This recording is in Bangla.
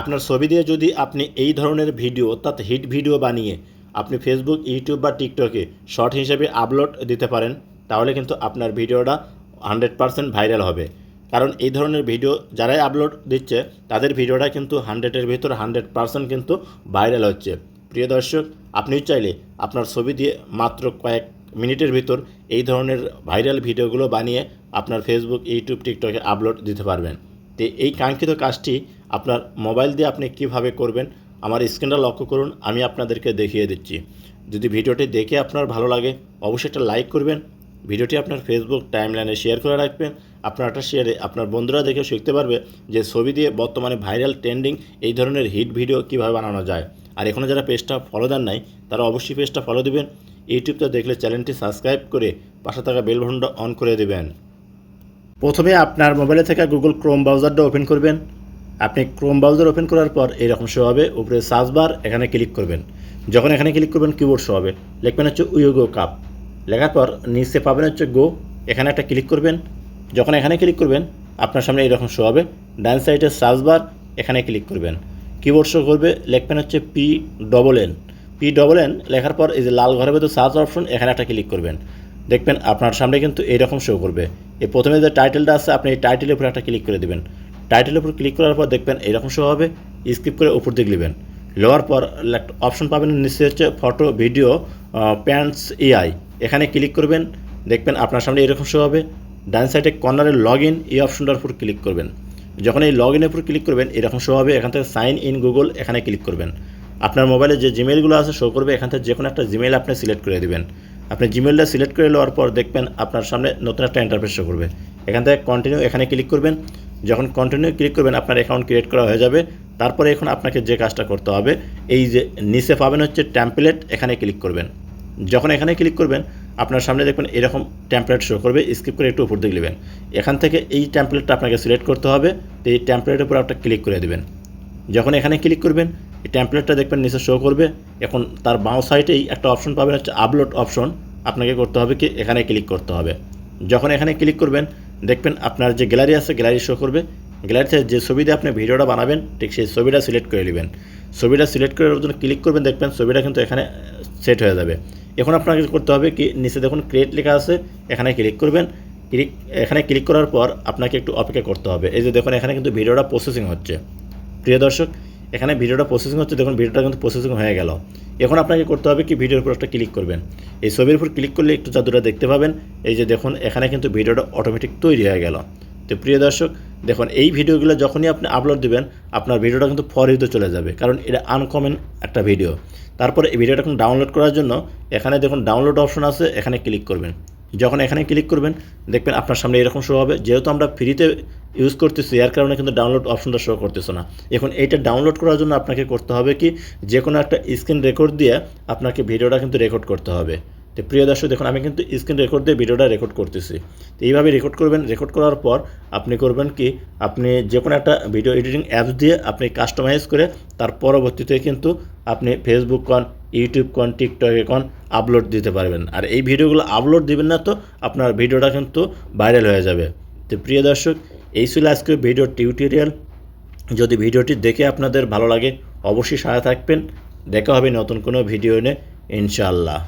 আপনার ছবি দিয়ে যদি আপনি এই ধরনের ভিডিও, অর্থাৎ হিট ভিডিও বানিয়ে আপনি ফেসবুক ইউটিউব বা টিকটকে শর্ট হিসেবে আপলোড দিতে পারেন, তাহলে কিন্তু আপনার ভিডিওটা হান্ড্রেড পারসেন্ট ভাইরাল হবে। কারণ এই ধরনের ভিডিও যারাই আপলোড দিচ্ছে, তাদের ভিডিওটা কিন্তু হান্ড্রেডের ভিতর হান্ড্রেড পারসেন্ট কিন্তু ভাইরাল হচ্ছে। প্রিয় দর্শক, আপনিও চাইলে আপনার ছবি দিয়ে মাত্র কয়েক মিনিটের ভিতর এই ধরনের ভাইরাল ভিডিওগুলো বানিয়ে আপনার ফেসবুক ইউটিউব টিকটকে আপলোড দিতে পারবেন। তো এই কাঙ্ক্ষিত কাজটি আপনার মোবাইল দিয়ে আপনি কীভাবে করবেন, আমার স্ক্রিনটা লক্ষ্য করুন, আমি আপনাদেরকে দেখিয়ে দিচ্ছি। যদি ভিডিওটি দেখে আপনার ভালো লাগে, অবশ্যই একটা লাইক করবেন, ভিডিওটি আপনার ফেসবুক টাইমলাইনে শেয়ার করে রাখবেন। আপনার একটা শেয়ারে আপনার বন্ধুরা দেখে শিখতে পারবে যে ছবি দিয়ে বর্তমানে ভাইরাল ট্রেন্ডিং এই ধরনের হিট ভিডিও কীভাবে বানানো যায়। আর এখনও যারা পেজটা ফলো দেন নাই, তারা অবশ্যই পেজটা ফলো দিবেন। ইউটিউবটা দেখলে চ্যানেলটি সাবস্ক্রাইব করে পাশে থাকা বেল অন করে দেবেন। প্রথমে আপনার মোবাইলে থেকে গুগল ক্রোম ব্রাউজারটা ওপেন করবেন। আপনি ক্রোম ব্রাউজার ওপেন করার পর এরকম শো হবে। উপরে সার্চ বার এখানে ক্লিক করবেন। যখন এখানে ক্লিক করবেন কিবোর্ড শো হবে। লিখবেন হচ্ছে উইগো কাপ লেখার পর নিচে পাবেন হচ্ছে গো এখানে একটা ক্লিক করবেন। যখন এখানে ক্লিক করবেন, আপনার সামনে এরকম শো হবে। ডান সাইডে সার্চ বার এখানে ক্লিক করবেন। কিবোর্ড শো করবে, লিখবেন হচ্ছে P double N P double N লেখার পর এই যে লাল ঘরের ভেতর সার্চ অপশন এখানে একটা ক্লিক করবেন। দেখবেন আপনার সামনে কিন্তু এইরকম শো করবে। এই প্রথমে যে টাইটেলটা আছে, আপনি এই টাইটেলের উপর একটা ক্লিক করে দেবেন। টাইটেলের উপর ক্লিক করার পর দেখবেন এরকম শো হবে স্কিপ করে উপর দিকে নেবেন। লোয়ার পর অপশন পাবেন, নিচে হচ্ছে ফটো ভিডিও প্যান্টস এআই এখানে ক্লিক করবেন, দেখবেন আপনার সামনে এরকম শো হবে। ডান সাইডে কর্নারে লগ ইন এই অপশনটার উপর ক্লিক করবেন। যখন এই লগ ইনের উপর ক্লিক করবেন, এরকম শো হবে, এখান থেকে সাইন ইন গুগল এখানে ক্লিক করবেন। আপনার মোবাইলে যে জিমেলগুলো আছে শো করবে, এখান থেকে যে কোনো একটা জিমেল আপনি সিলেক্ট করে দেবেন। আপনি জিমেলটা সিলেক্ট করে নেওয়ার পর দেখবেন আপনার সামনে নতুন একটা ইন্টারফেস শো করবে। এখান থেকে কন্টিনিউ এখানে ক্লিক করবেন। যখন কন্টিনিউ ক্লিক করবেন, আপনার অ্যাকাউন্ট ক্রিয়েট করা হয়ে যাবে। তারপরে এখন আপনাকে যে কাজটা করতে হবে, এই যে নিচে পাবেন হচ্ছে ট্যাম্পলেট এখানে ক্লিক করবেন। যখন এখানে ক্লিক করবেন, আপনার সামনে দেখবেন এরকম ট্যাম্পলেট শো করবে। স্কিপ করে একটু উপর দিকে নেবেন। এখান থেকে এই ট্যাম্পলেটটা আপনাকে সিলেক্ট করতে হবে। তো এই ট্যাম্পলেটের উপর একটা ক্লিক করে দেবেন। যখন এখানে ক্লিক করবেন এই ট্যাম্পলেটটা দেখবেন নিচে শো করবে। এখন তার বাঁ সাইডেই একটা অপশন পাবেন, হচ্ছে আপলোড অপশন আপনাকে করতে হবে কি? এখানে ক্লিক করতে হবে। যখন এখানে ক্লিক করবেন, দেখবেন আপনার যে গ্যালারি আছে গ্যালারি শো করবে। গ্যালারিতে যে ছবি দিয়ে আপনি ভিডিওটা বানাবেন, ঠিক সেই ছবিটা সিলেক্ট করে নেবেন। ছবিটা সিলেক্ট করার জন্য ক্লিক করবেন, দেখবেন ছবিটা কিন্তু এখানে সেট হয়ে যাবে। এখন আপনাকে করতে হবে কি? নিচে দেখুন ক্রিয়েট লেখা আছে, এখানে ক্লিক করবেন। ক্লিক এখানে ক্লিক করার পর আপনাকে একটু অপেক্ষা করতে হবে। এই যে দেখুন, এখানে কিন্তু ভিডিওটা প্রসেসিং হচ্ছে। প্রিয় দর্শক এখানে ভিডিওটা প্রসেসিং হচ্ছে, দেখুন ভিডিওটা কিন্তু প্রসেসিং হয়ে গেল। এখন আপনাকে করতে হবে কি ভিডিওর উপর একটা ক্লিক করবেন। এই ছবির উপর ক্লিক করলে একটু জাদুটা দেখতে পাবেন। এই যে দেখুন, এখানে কিন্তু ভিডিওটা অটোমেটিক তৈরি হয়ে গেল। তো প্রিয় দর্শক, দেখুন, এই ভিডিওগুলো যখনই আপনি আপলোড দেবেন, আপনার ভিডিওটা কিন্তু ফর ইউতে চলে যাবে, কারণ এটা আনকমন একটা ভিডিও তারপরে এই ভিডিওটা এখন ডাউনলোড করার জন্য এখানে দেখুন ডাউনলোড অপশন আছে, এখানে ক্লিক করবেন। যখন এখানে ক্লিক করবেন, দেখবেন আপনার সামনে এরকম শো হবে। যেহেতু আমরা ফ্রিতে ইউজ করতেছি, এর কারণে কিন্তু ডাউনলোড অপশনটা শো করতেছে না। এখন এইটা ডাউনলোড করার জন্য আপনাকে করতে হবে কি, যে কোনো একটা স্ক্রিন রেকর্ড দিয়ে আপনাকে ভিডিওটা কিন্তু রেকর্ড করতে হবে। তো প্রিয় দর্শক, দেখুন, আমি কিন্তু স্ক্রিন রেকর্ড দিয়ে ভিডিওটা রেকর্ড করতেছি। তো এইভাবে রেকর্ড করবেন রেকর্ড করার পর আপনি করবেন কি, আপনি যে কোনো একটা ভিডিও এডিটিং অ্যাপস দিয়ে আপনি কাস্টমাইজ করে তার পরবর্তীতে কিন্তু আপনি ফেসবুক কন ইউটিউব কন টিকটকে কন আপলোড দিতে পারবেন। আর এই ভিডিওগুলো আপলোড দিবেন না তো আপনার ভিডিওটা কিন্তু ভাইরাল হয়ে যাবে। তো প্রিয় দর্শক, এই ছিল আজকে ভিডিও টিউটোরিয়াল যদি ভিডিওটি দেখে আপনাদের ভালো লাগে, অবশ্যই সারা থাকবেন। দেখা হবে নতুন কোনো ভিডিও নিয়ে, ইনশাআল্লাহ।